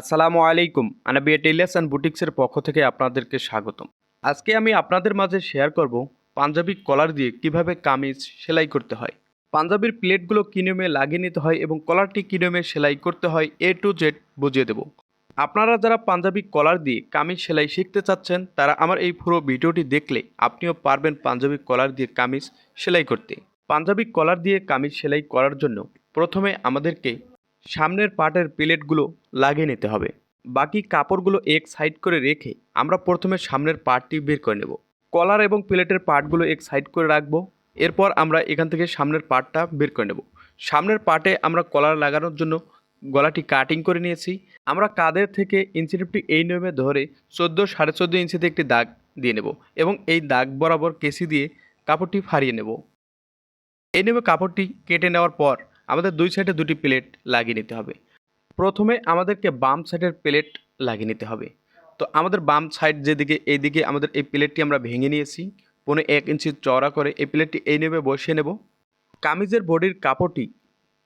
আসসালামু আলাইকুম। Anabia tailors and বুটিক্সের পক্ষ থেকে আপনাদেরকে স্বাগতম। আজকে আমি আপনাদের মাঝে শেয়ার করব পাঞ্জাবি কলার দিয়ে কীভাবে কামিজ সেলাই করতে হয়। পাঞ্জাবির প্লেটগুলো কী নিয়মে লাগিয়ে নিতে হয় এবং কলারটি কী নিয়মে সেলাই করতে হয় এ টু জেড বুঝিয়ে দেব। আপনারা যারা পাঞ্জাবি কলার দিয়ে কামিজ সেলাই শিখতে চাচ্ছেন, তারা আমার এই পুরো ভিডিওটি দেখলে আপনিও পারবেন পাঞ্জাবি কলার দিয়ে কামিজ সেলাই করতে। পাঞ্জাবি কলার দিয়ে কামিজ সেলাই করার জন্য প্রথমে আমাদেরকে সামনের পার্টের প্লেটগুলো লাগিয়ে নিতে হবে। বাকি কাপড়গুলো এক সাইড করে রেখে আমরা প্রথমে সামনের পার্টটি বের করে নেব। কলার এবং প্লেটের পার্টগুলো এক সাইড করে রাখব। এরপর আমরা এখান থেকে সামনের পার্টটা বের করে নেব। সামনের পার্টে আমরা কলার লাগানোর জন্য গলাটি কাটিং করে নিয়েছি। আমরা কাদের থেকে ইঞ্চিটিপটি এই নিয়মে ধরে চোদ্দ সাড়ে চোদ্দ ইঞ্চিতে একটি দাগ দিয়ে নেব এবং এই দাগ বরাবর কেসি দিয়ে কাপড়টি ফাড়িয়ে নেব। এই নিয়মে কাপড়টি কেটে নেওয়ার পর আমাদের দুই সাইডে দুটি প্লেট লাগিয়ে নিতে হবে। প্রথমে আমাদেরকে বাম সাইডের প্লেট লাগিয়ে নিতে হবে। তো আমাদের বাম সাইড যেদিকে, এইদিকে আমাদের এই প্লেটটি আমরা ভেঙে নিয়েছি। পনে এক ইঞ্চি চওড়া করে এই প্লেটটি এই নেমে বসিয়ে নেব। কামিজের বডির কাপড়টি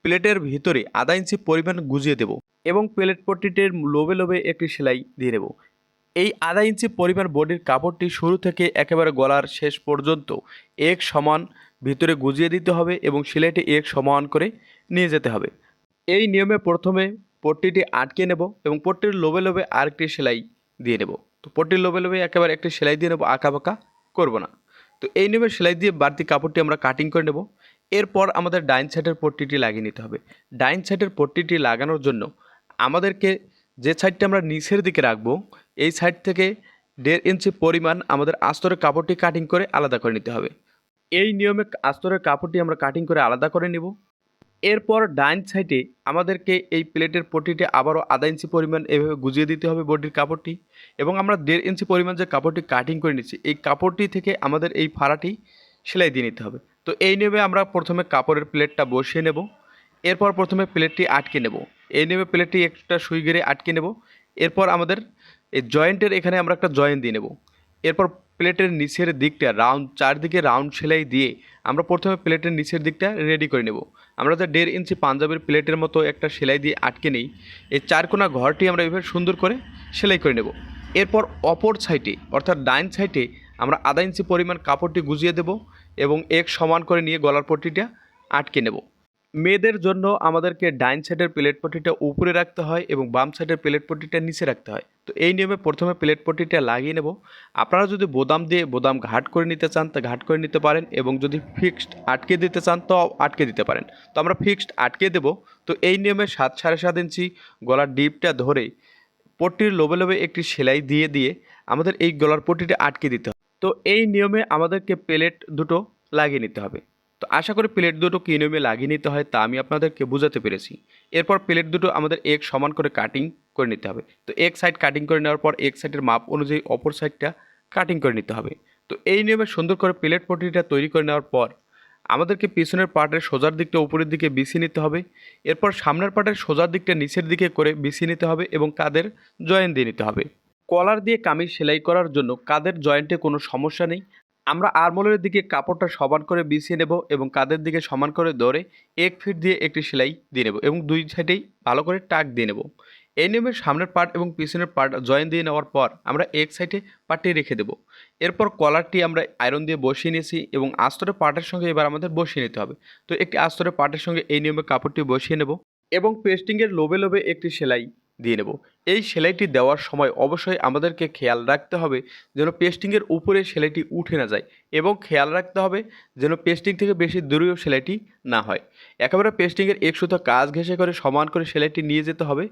প্লেটের ভিতরে আধা ইঞ্চি পরিমাণ গুজিয়ে দেব এবং প্লেট পট্টিটির লোবে লোবে একটি সেলাই দিয়ে নেব। এই আধা ইঞ্চি পরিমাণ বডির কাপড়টি শুরু থেকে একেবারে গলার শেষ পর্যন্ত এক সমান ভিতরে গুজিয়ে দিতে হবে এবং সেলাইটি এক সমান করে নিয়ে যেতে হবে। এই নিয়মে প্রথমে পট্টিটি আটকে নেব এবং পট্টির লোবে লোবে আরেকটি সেলাই দিয়ে নেব। তো পট্টির লোবে লোবে একেবারে একটি সেলাই দিয়ে নেব আঁকা বাঁকা করব না। তো এই নিয়মে সেলাই দিয়ে বাড়তি কাপড়টি আমরা কাটিং করে নেব। এরপর আমাদের ডাইন সাইডের পট্টিটি লাগিয়ে নিতে হবে। ডাইন সাইডের পট্টিটি লাগানোর জন্য আমাদেরকে যে সাইডটা আমরা নিচের দিকে রাখব, এই সাইড থেকে দেড় ইঞ্চি পরিমাণ আমাদের আস্তরের কাপড়টি কাটিং করে আলাদা করে নিতে হবে। এই নিয়মে আস্তরের কাপড়টি আমরা কাটিং করে আলাদা করে নেব। এরপর ডাইন সাইডে আমাদেরকে এই প্লেটের পট্টিটি আবারও আধা ইঞ্চি পরিমাণ এভাবে গুজিয়ে দিতে হবে বডির কাপড়টি এবং আমরা দেড় ইঞ্চি পরিমাণ যে কাপড়টি কাটিং করে নিচ্ছি, এই কাপড়টি থেকে আমাদের এই ফাড়াটি সেলাই দিয়ে নিতে হবে। তো এই নিয়মে আমরা প্রথমে কাপড়ের প্লেটটা বসিয়ে নেব, এরপর প্রথমে প্লেটটি আটকে নেব। এই নিয়মে প্লেটটি একটা সুই গেড়ে আটকে নেব, এরপর আমাদের এই জয়েন্টের এখানে আমরা একটা জয়েন্ট দিয়ে নেব। এরপর প্লেটের নিচের দিকটা রাউন্ড চারদিকে রাউন্ড সেলাই দিয়ে আমরা প্রথমে প্লেটের নিচের দিকটা রেডি করে নেব। আমরা যে দেড় ইঞ্চি পাঞ্জাবের প্লেটের মতো একটা সেলাই দিয়ে আটকে নিই। এই চারকোনা ঘরটি আমরা এভাবে সুন্দর করে সেলাই করে নেব। এরপর অপর সাইডে, অর্থাৎ ডাইন সাইডে, আমরা আধা ইঞ্চি পরিমাণ কাপড়টি গুজিয়ে দেব এবং এক সমান করে নিয়ে গলার পট্টিটা আটকে নেব। মেয়েদের জন্য আমাদেরকে ডাইন সাইডের প্লেট পটিটা উপরে রাখতে হয় এবং বাম সাইডের প্লেট পটিটা নিচে রাখতে হয়। তো এই নিয়মে প্রথমে প্লেট পটিটা লাগিয়ে নেব। আপনারা যদি বোদাম দিয়ে বোদাম ঘাট করে নিতে চান, তা ঘাট করে নিতে পারেন এবং যদি ফিক্সড আটকে দিতে চান, তো আটকে দিতে পারেন। তো আমরা ফিক্সড আটকে দেব। তো এই নিয়মে সাত সাড়ে সাত ইঞ্চি গলার ডিপটা ধরে পট্টির লোবে লোবে একটি সেলাই দিয়ে দিয়ে আমাদের এই গলার পট্টিটা আটকে দিতে হবে। তো এই নিয়মে আমাদেরকে প্লেট দুটো লাগিয়ে নিতে হবে। তো আশা করি প্লেট দুটো কী নিয়মে লাগিয়ে নিতে হয় তা আমি আপনাদেরকে বোঝাতে পেরেছি। এরপর প্লেট দুটো আমাদের এক সমান করে কাটিং করে নিতে হবে। তো এক সাইড কাটিং করে নেওয়ার পর এক সাইডের মাপ অনুযায়ী অপর সাইডটা কাটিং করে নিতে হবে। তো এই নিয়মে সুন্দর করে প্লেট পটিটা তৈরি করে নেওয়ার পর আমাদেরকে পিছনের পার্টের সোজার দিকটা উপরের দিকে বিছিয়ে নিতে হবে। এরপর সামনের পার্টের সোজার দিকটা নিচের দিকে করে বিছিয়ে নিতে হবে এবং কাদের জয়েন্ট দিয়ে নিতে হবে। কলার দিয়ে কামিজ সেলাই করার জন্য কাদের জয়েন্টে কোনো সমস্যা নেই। আমরা আরমোলের দিকে কাপড়টা সমান করে বিছিয়ে নেব এবং কাদের দিকে সমান করে ধরে এক ফিট দিয়ে একটি সেলাই দিয়ে নেব এবং দুই সাইডেই ভালো করে টাক দিয়ে নেব। এই নিয়মে সামনের পার্ট এবং পিছনের পার্ট জয়েন দিয়ে নেওয়ার পর আমরা এক সাইডে পার্টটি রেখে দেব। এরপর কলারটি আমরা আয়রন দিয়ে বসিয়ে নিয়েছি এবং আস্তরের পার্টের সঙ্গে এবার আমাদের বসিয়ে নিতে হবে। তো একটি আস্তরের পার্টের সঙ্গে এই নিয়মে কাপড়টি বসিয়ে নেব এবং পেস্টিংয়ের লোবে লোবে একটি সেলাই দিয়ে নেব। এই সেলাইটি দেওয়ার সময় অবশ্যই আমাদেরকে খেয়াল রাখতে হবে যেন পেস্টিংয়ের উপরে সেলাইটি উঠে না যায় এবং খেয়াল রাখতে হবে যেন পেস্টিং থেকে বেশি দূরেও সেলাইটি না হয়। একেবারে পেস্টিংয়ের এক সুতো কাজ ঘেঁষে করে সমান করে সেলাইটি নিয়ে যেতে হবে,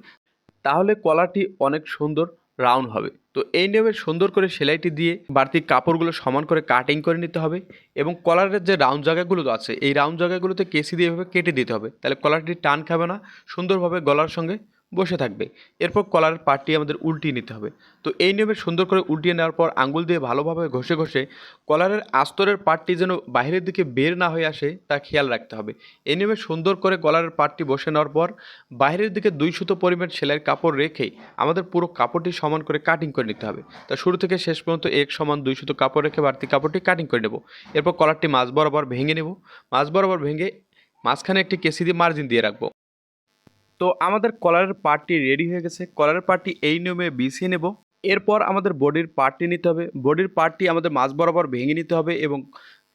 তাহলে কলারটি অনেক সুন্দর রাউন্ড হবে। তো এই নিয়মে সুন্দর করে সেলাইটি দিয়ে বাড়তি কাপড়গুলো সমান করে কাটিং করে নিতে হবে এবং কলারের যে রাউন্ড জায়গাগুলো আছে, এই রাউন্ড জায়গাগুলোতে কেসি দিয়ে এভাবে কেটে দিতে হবে। তাহলে কলারটি টান খাবে না, সুন্দরভাবে গলার সঙ্গে বসে থাকবে। এরপর কলারের পাটটি আমাদের উল্টিয়ে নিতে হবে। তো এই নিয়মে সুন্দর করে উল্টিয়ে নেওয়ার পর আঙ্গুল দিয়ে ভালোভাবে ঘষে ঘষে কলারের আস্তরের পাটটি যেন বাইরের দিকে বের না হয়ে আসে, তা খেয়াল রাখতে হবে। এই নিয়মে সুন্দর করে কলারের পাটটি বসে নেওয়ার পর বাইরের দিকে দুই সুতো পরিমাণ সেলাইয়ের কাপড় রেখে আমাদের পুরো কাপড়টি সমান করে কাটিং করে নিতে হবে। তা শুরু থেকে শেষ পর্যন্ত এক সমান দুই সুতো কাপড় রেখে বাড়তি কাপড়টি কাটিং করে নেব। এরপর কলারটি মাছ বরাবর ভেঙে নেব। মাছ বরাবর ভেঙে মাঝখানে একটি কেসি দিয়ে মার্জিন দিয়ে রাখব। তো আমাদের কলারের পার্টটি রেডি হয়ে গেছে। কলারের পার্টটি এই নিয়মে বিছিয়ে নেব। এরপর আমাদের বডির পার্টটি নিতে হবে। বডির পার্টটি আমাদের মাঝ বরাবর ভেঙে নিতে হবে এবং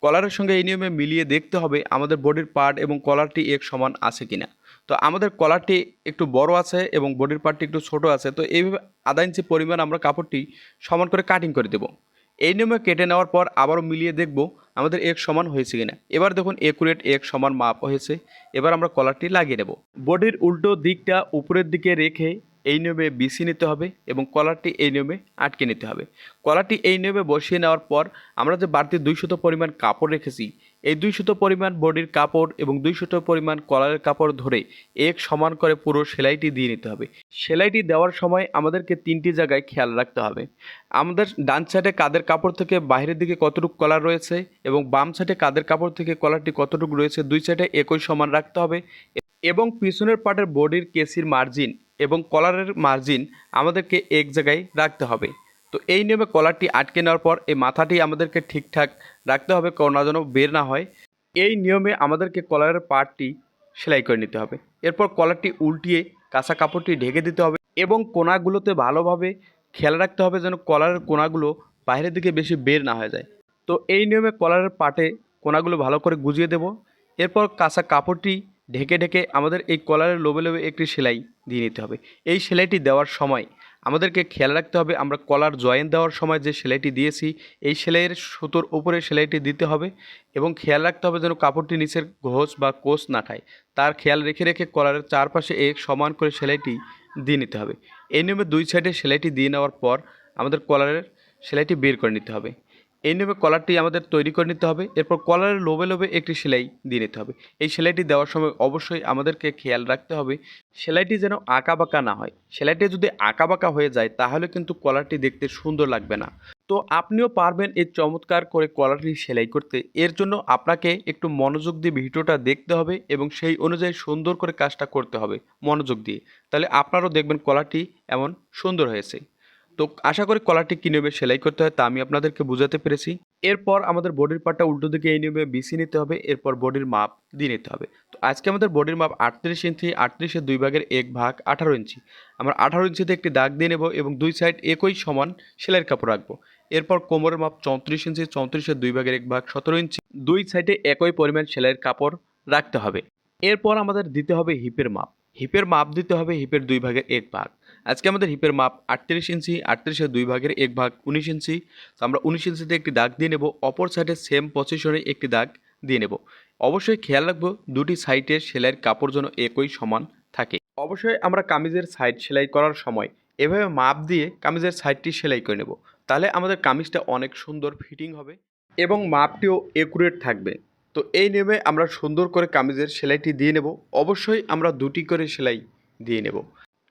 কলারের সঙ্গে এই নিয়মে মিলিয়ে দেখতে হবে আমাদের বডির পার্ট এবং কলারটি এক সমান আছে কিনা। তো আমাদের কলারটি একটু বড় আছে এবং বডির পার্টটি একটু ছোট আছে। তো এইভাবে আধা ইঞ্চি পরিমাণ আমরা কাপড়টি সমান করে কাটিং করে দেবো। এই নিয়মে কেটে নেওয়ার পর আবারও মিলিয়ে দেখব আমাদের এক সমান হয়েছে কিনা। এবার দেখুন একুরেট এক সমান মাপ হয়েছে। এবার আমরা কলারটি লাগিয়ে নেব। বডির উল্টো দিকটা উপরের দিকে রেখে এই নিয়মে বিছি নিতে হবে এবং কলারটি এই নিয়মে আটকে নিতে হবে। কলারটি এই নিয়মে বসিয়ে নেওয়ার পর আমরা যে বাড়তি দুইশত পরিমাণ কাপড় রেখেছি, এই দুইশত পরিমাণ বডির কাপড় এবং দুইশত পরিমাণ কলারের কাপড় ধরে এক সমান করে পুরো সেলাইটি দিয়ে নিতে হবে। সেলাইটি দেওয়ার সময় আমাদেরকে তিনটি জায়গায় খেয়াল রাখতে হবে। আমাদের ডান সাইডে কাদের কাপড় থেকে বাইরের দিকে কতটুকু কলার রয়েছে এবং বাম সাইডে কাদের কাপড় থেকে কলারটি কতটুকু রয়েছে, দুই সাইডে একই সমান রাখতে হবে এবং পিছনের পার্টের বডির কেসির মার্জিন এবং কলারের মার্জিন আমাদেরকে এক জায়গায় রাখতে হবে। তো এই নিয়মে কলারটি আটকে নেওয়ার পর এই মাথাটি আমাদেরকে ঠিকঠাক রাখতে হবে, কোনা যেন বের না হয়। এই নিয়মে আমাদেরকে কলারের পার্টটি সেলাই করে নিতে হবে। এরপর কলারটি উল্টিয়ে কাঁচা কাপড়টি ঢেকে দিতে হবে এবং কোনাগুলোতে ভালোভাবে খেয়াল রাখতে হবে যেন কলারের কোনাগুলো বাইরের দিকে বেশি বের না হয়ে যায়। তো এই নিয়মে কলারের পাটে কোনাগুলো ভালো করে গুজিয়ে দেব। এরপর কাঁচা কাপড়টি ঢেকে ঢেকে আমাদের এই কলারের লোবে লোবে একটি সেলাই দিয়ে নিতে হবে। এই সেলাইটি দেওয়ার সময় আমাদেরকে খেয়াল রাখতে হবে, আমরা কলার জয়েন দেওয়ার সময় যে সেলাইটি দিয়েছি, এই সেলাইয়ের সুতোর উপরে সেলাইটি দিতে হবে এবং খেয়াল রাখতে হবে যেন কাপড়টি নিচের ঘোষ বা কোষ না খায় তার খেয়াল রেখে রেখে কলারের চারপাশে এক সমান করে সেলাইটি দিয়ে নিতে হবে। এই নিয়মে দুই সাইডে সেলাইটি দিয়ে নেওয়ার পর আমাদের কলারের সেলাইটি বের করে নিতে হবে। এই নিয়মে কলারটি আমাদের তৈরি করে নিতে হবে। এরপর কলারের লোবে লোবে একটি সেলাই দিয়ে নিতে হবে। এই সেলাইটি দেওয়ার সময় অবশ্যই আমাদেরকে খেয়াল রাখতে হবে, সেলাইটি যেন আঁকা বাঁকা না হয়। সেলাইটি যদি আঁকা বাঁকা হয়ে যায়, তাহলে কিন্তু কলারটি দেখতে সুন্দর লাগবে না। তো আপনিও পারবেন এই চমৎকার করে কলারটি সেলাই করতে। এর জন্য আপনাকে একটু মনোযোগ দিয়ে ভিডিওটা দেখতে হবে এবং সেই অনুযায়ী সুন্দর করে কাজটা করতে হবে মনোযোগ দিয়ে। তাহলে আপনারাও দেখবেন কলারটি এমন সুন্দর হয়েছে। তো আশা করি কলারটি কী নিয়মে সেলাই করতে হয় তা আমি আপনাদেরকে বোঝাতে পেরেছি। এরপর আমাদের বডির পার্টটা উল্টো দিকে এই নিয়মে বিছিয়ে নিতে হবে, এরপর বডির মাপ দিয়ে নিতে হবে। তো আজকে আমাদের বডির মাপ আটত্রিশ ইঞ্চি আটত্রিশের দুই ভাগের এক ভাগ আঠারো ইঞ্চি। আমরা আঠারো ইঞ্চিতে একটি দাগ দিয়ে নেব এবং দুই সাইড একই সমান সেলাইয়ের কাপড় রাখব। এরপর কোমরের মাপ চৌত্রিশ ইঞ্চি চৌত্রিশের দুই ভাগের এক ভাগ সতেরো ইঞ্চি। দুই সাইডে একই পরিমাণ সেলাইয়ের কাপড় রাখতে হবে। এরপর আমাদের দিতে হবে হিপের মাপ। হিপের মাপ দিতে হবে হিপের দুই ভাগের এক ভাগ। আজকে আমাদের হিপের মাপ আটত্রিশ ইঞ্চি আটত্রিশের দুই ভাগের এক ভাগ উনিশ ইঞ্চি। তো আমরা উনিশ ইঞ্চিতে একটি দাগ দিয়ে নেব, অপর সাইডে সেম পজিশনে একটি দাগ দিয়ে নেব। অবশ্যই খেয়াল রাখব, দুটি সাইডের সেলাইয়ের কাপড় যেন একই সমান থাকে। অবশ্যই আমরা কামিজের সাইড সেলাই করার সময় এভাবে মাপ দিয়ে কামিজের সাইডটি সেলাই করে নেব। তাহলে আমাদের কামিজটা অনেক সুন্দর ফিটিং হবে এবং মাপটিও একুরেট থাকবে। তো এই নিয়মে আমরা সুন্দর করে কামিজের সেলাইটি দিয়ে নেব। অবশ্যই আমরা দুটি করে সেলাই দিয়ে নেব।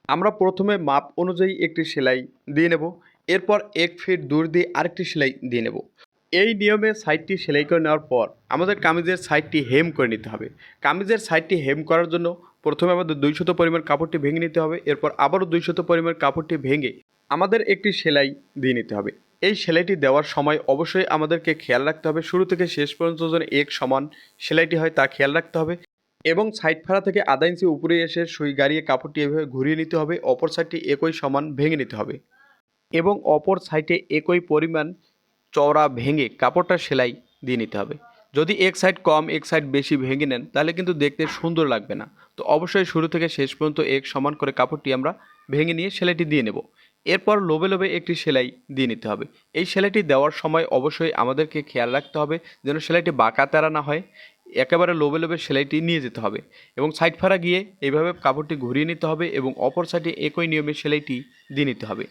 আমরা প্রথমে মাপ অনুযায়ী একটি সেলাই দিয়ে নেব। এরপর এক ফিট দূর দিয়ে আরেকটি সেলাই দিয়ে নেব। এই নিয়মে সাইডটি সেলাই করে নেওয়ার পর আমাদের কামিজের সাইডটি হেম করে নিতে হবে। কামিজের সাইডটি হেম করার জন্য প্রথমে আমাদের দুইশত পরিমাণ কাপড়টি ভেঙে নিতে হবে। এরপর আবারও দুইশত পরিমাণ কাপড়টি ভেঙে আমাদের একটি সেলাই দিয়ে নিতে হবে। এই সেলাইটি দেওয়ার সময় অবশ্যই আমাদেরকে খেয়াল রাখতে হবে। শুরু থেকে শেষ পর্যন্ত যেন এক সমান সেলাইটি হয় তা খেয়াল রাখতে হবে এবং সাইড ফাড়া থেকে আধা ইঞ্চি উপরে এসে সুই গাড়িয়ে কাপড়টি এভাবে ঘুরিয়ে নিতে হবে। অপর সাইডটি একই সমান ভেঙে নিতে হবে এবং অপর সাইডে একই পরিমাণ চওড়া ভেঙে কাপড়টা সেলাই দিয়ে নিতে হবে। যদি এক সাইড কম, এক সাইড বেশি ভেঙে নেন, তাহলে কিন্তু দেখতে সুন্দর লাগবে না। তো অবশ্যই শুরু থেকে শেষ পর্যন্ত এক সমান করে কাপড়টি আমরা ভেঙে নিয়ে সেলাইটি দিয়ে নেব। এরপর লোবে লোবে একটি সেলাই দিয়ে নিতে হবে। এই সেলাইটি দেওয়ার সময় অবশ্যই আমাদেরকে খেয়াল রাখতে হবে যেন সেলাইটি বাঁকা তেরা না হয়, একেবারে লোবে লোবে সেলাইটি নিয়ে যেতে হবে এবং সাইড ফাড়া গিয়ে এইভাবে কাপড়টি ঘুরিয়ে নিতে হবে এবং অপর সাইডে একই নিয়মে সেলাইটি দিয়ে নিতে হবে।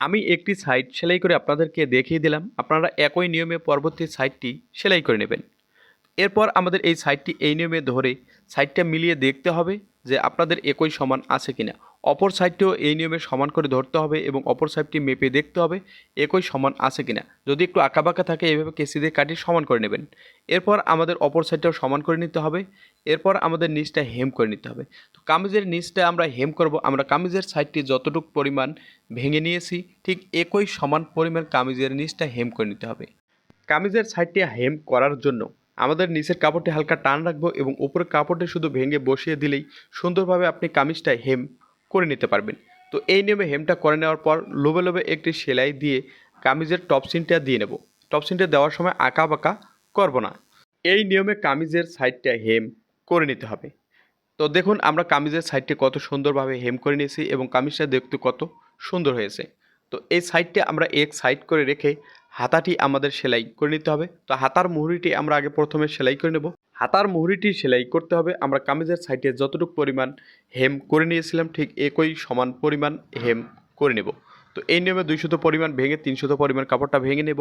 আমি একটি সাইড সেলাই করে আপনাদেরকে দেখিয়ে দিলাম, আপনারা একই নিয়মে পরবর্তী সাইডটি সেলাই করে নেবেন। এরপর আমাদের এই সাইডটি এই নিয়মে ধরে সাইডটা মিলিয়ে দেখতে হবে। যে আপনাদের একই সমান আছে কিনা। অপর সাইডটিও এই নিয়মে সমান করে ধরতে হবে এবং অপর সাইডটি মেপে দেখতে হবে একই সমান আছে কিনা। যদি একটু আঁকাবাঁকা থাকে, এভাবে কেসি দিয়ে কাটিয়ে সমান করে নেবেন। এরপর আমাদের অপর সাইডটাও সমান করে নিতে হবে। এরপর আমাদের নিচটা হেম করে নিতে হবে। তো কামিজের নিচটা আমরা হেম করব। আমরা কামিজের সাইডটি যতটুকু পরিমাণ ভেঙে নিয়েছি, ঠিক একই সমান পরিমাণ কামিজের নিচটা হেম করে নিতে হবে। কামিজের সাইডটি হেম করার জন্য আমাদের নিচের কাপড়টি হালকা টান রাখব এবং উপরের কাপড়টি শুধু ভেঙে বসিয়ে দিলেই সুন্দরভাবে আপনি কামিজটা হেম করে নিতে পারবেন। তো এই নিয়মে হেমটা করে নেওয়ার পর লোবে লোবে একটি সেলাই দিয়ে কামিজের টপ সিনটা দিয়ে নেব। টপ সিনটা দেওয়ার সময় আঁকা বাঁকা করব না। এই নিয়মে কামিজের সাইডটা হেম করে নিতে হবে। তো দেখুন, আমরা কামিজের সাইডটি কত সুন্দরভাবে হেম করে নিয়েছি এবং কামিজটা দেখতে কত সুন্দর হয়েছে। তো এই সাইডটা আমরা এক সাইড করে রেখে হাতাটি আমাদের সেলাই করে নিতে হবে। তো হাতার মুহুরিটি আমরা আগে প্রথমে সেলাই করে নেব। হাতার মুহুরিটি সেলাই করতে হবে। আমরা কামিজের সাইডে যতটুকু পরিমাণ হেম করে নিয়েছিলাম, ঠিক একই সমান পরিমাণ হেম করে নেব। তো এই নিয়মে দুইশত পরিমাণ ভেঙে তিনশত পরিমাণ কাপড়টা ভেঙে নেব।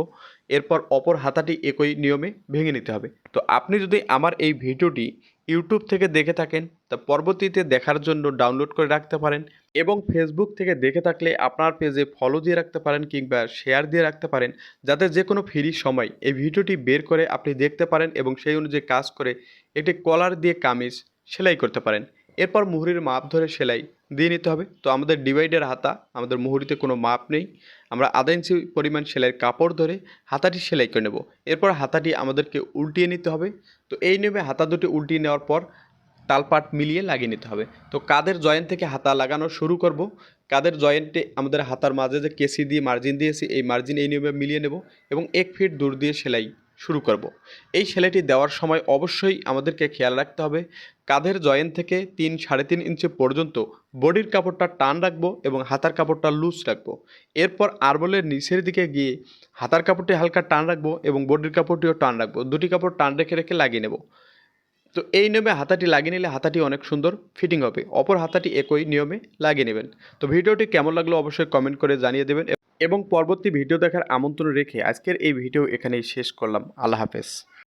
এরপর অপর হাতাটি একই নিয়মে ভেঙে নিতে হবে। তো আপনি যদি আমার এই ভিডিওটি ইউটিউব থেকে দেখে থাকেন, তা পরবর্তীতে দেখার জন্য ডাউনলোড করে রাখতে পারেন এবং ফেসবুক থেকে দেখে থাকলে আপনার পেজে ফলো দিয়ে রাখতে পারেন কিংবা শেয়ার দিয়ে রাখতে পারেন, যাতে যে কোনো ফ্রি সময় এই ভিডিওটি বের করে আপনি দেখতে পারেন এবং সেই অনুযায়ী কাজ করে একটি কলার দিয়ে কামিজ সেলাই করতে পারেন। এরপর মুহুরির মাপ ধরে সেলাই দিয়ে নিতে হবে। তো আমাদের ডিভাইডের হাতা, আমাদের মুহুরিতে কোনো মাপ নেই। আমরা আধা ইঞ্চি পরিমাণ সেলাইয়ের কাপড় ধরে হাতাটি সেলাই করে নেব। এরপর হাতাটি আমাদেরকে উল্টিয়ে নিতে হবে। তো এই নিয়মে হাতা দুটি উল্টিয়ে নেওয়ার পর তালপাট মিলিয়ে লাগিয়ে নিতে হবে। তো কাদের জয়েন্ট থেকে হাতা লাগানো শুরু করব? কাদের জয়েন্টে আমাদের হাতার মাঝে যে কেসি দিয়ে মার্জিন দিয়েছি, এই মার্জিন এই নিয়মে মিলিয়ে নেব এবং এক ফিট দূর দিয়ে সেলাই শুরু করব। এই সেলাইটি দেওয়ার সময় অবশ্যই আমাদেরকে খেয়াল রাখতে হবে। কাঁধের জয়েন্ট থেকে তিন সাড়ে তিন ইঞ্চি পর্যন্ত বডির কাপড়টা টান রাখব এবং হাতার কাপড়টা লুজ রাখব। এরপর আরবলের নিচের দিকে গিয়ে হাতার কাপড়টি হালকা টান রাখব এবং বডির কাপড়টিও টান রাখব। দুটি কাপড় টান রেখে রেখে লাগিয়ে নেব। তো এই নিয়মে হাতাটি লাগিয়ে নিলে হাতাটি অনেক সুন্দর ফিটিং হবে। অপর হাতাটি একই নিয়মে লাগিয়ে নেবেন। তো ভিডিওটি কেমন লাগল অবশ্যই কমেন্ট করে জানিয়ে দেবেন এবং পরবর্তী ভিডিও দেখার আমন্ত্রণ রেখে আজকের এই ভিডিও এখানেই শেষ করলাম। আল্লাহ হাফেজ।